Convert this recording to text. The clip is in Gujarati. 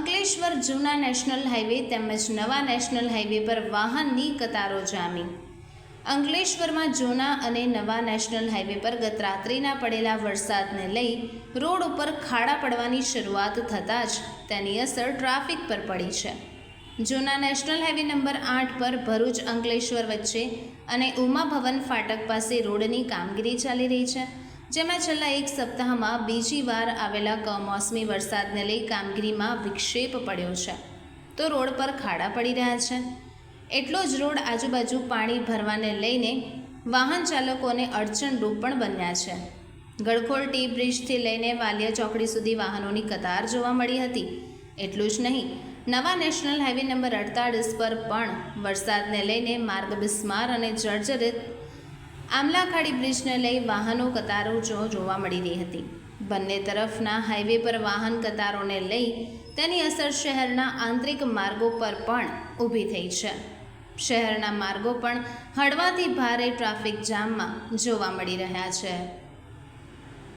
અંકલેશ્વર જૂના નેશનલ હાઈવે તેમજ નવા નેશનલ હાઈવે પર વાહનની કતારો જામી. અંકલેશ્વરમાં જૂના અને નવા નેશનલ હાઈવે પર ગત રાત્રિના પડેલા વરસાદને લઈ રોડ ઉપર ખાડા પડવાની શરૂઆત થતાં જ તેની અસર ટ્રાફિક પર પડી છે. જૂના નેશનલ હાઈવે નંબર આઠ પર ભરૂચ અંકલેશ્વર વચ્ચે અને ઉમા ભવન ફાટક પાસે રોડની કામગીરી ચાલી રહી છે. જેમાં છેલ્લા એક સપ્તાહમાં બીજી વાર આવેલા કમોસમી વરસાદને લઈ કામગીરીમાં વિક્ષેપ પડ્યો છે. તો રોડ પર ખાડા પડી રહ્યા છે. એટલો જ રોડ આજુબાજુ પાણી ભરવાને લઈને વાહન ચાલકોને અડચણરૂપ પણ બન્યા છે. ગળખોળ ટી બ્રિજથી લઈને વાલિયા ચોકડી સુધી વાહનોની કતાર જોવા મળી હતી. એટલું જ નહીં, નવા નેશનલ હાઈવે નંબર અડતાળીસ પર પણ વરસાદને લઈને માર્ગ બિસ્માર અને જર્જરિત આમલાખાડી બ્રિજને લઈ વાહનો, કતારો જો જોવા મળી રહી હતી. બંને તરફના હાઈવે પર વાહન, કતારોને લઈ તેની અસર શહેરના આંતરિક માર્ગો પર પણ ઊભી થઈ છે. શહેરના માર્ગો પણ હળવાથી ભારે ટ્રાફિક જામમાં જોવા મળી રહ્યા છે.